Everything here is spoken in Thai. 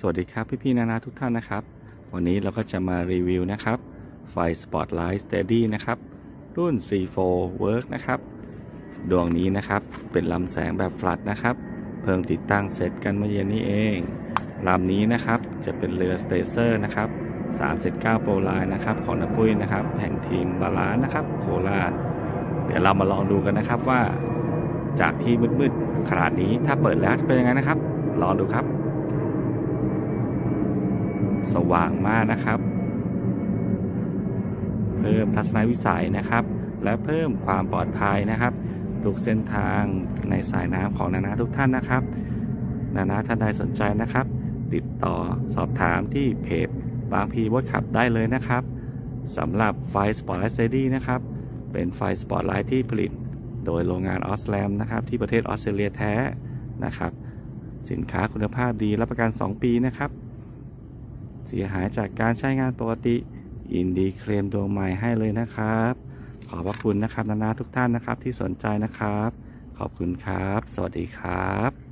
สวัสดีครับพี่พี่ๆนานาทุกท่านนะครับ วันนี้เราก็จะมารีวิวนะครับ ไฟ Spotlight Steady นะครับ รุ่น C4 Work นะครับ ดวงนี้นะครับเป็นลำแสงแบบฟลัดนะครับ เพิ่งติดตั้งเสร็จกันเมื่อเย็นนี้เองลำนี้นะครับจะเป็นเรือสเตเซอร์นะครับ 379 โปรไลน์นะครับของนปุ้ยนะครับแห่งทีมบาลานซ์นะครับโคราชเดี๋ยวเรามาลองดูกันนะครับว่าจากที่มืดๆขนาดนี้ถ้าเปิดแล้วจะเป็นยังไงนะครับลองดูครับ สว่างมากนะครับ เพิ่มทัศนวิสัยนะครับ และเพิ่มความปลอดภัยนะครับ ทุกเส้นทางในสายน้ำของนานาทุกท่านนะครับ นานาท่านใดสนใจนะครับ ติดต่อสอบถามที่เพจบางพีวอดขับได้เลยนะครับสำหรับไฟสปอร์ตไลท์เซดี้นะครับ เป็นไฟสปอร์ตไลท์ที่ผลิต โดยโรงงานออสแลมนะครับ ที่ประเทศออสเตรเลียแท้นะครับ สินค้าคุณภาพดีรับประกัน 2 ปีนะครับ เสียหายจากการใช้งานปกติยินดีเคลมดวงใหม่ให้เลยนะครับ ขอบพระคุณนะครับนานาทุกท่านนะครับที่สนใจนะครับ ขอบคุณครับ สวัสดีครับ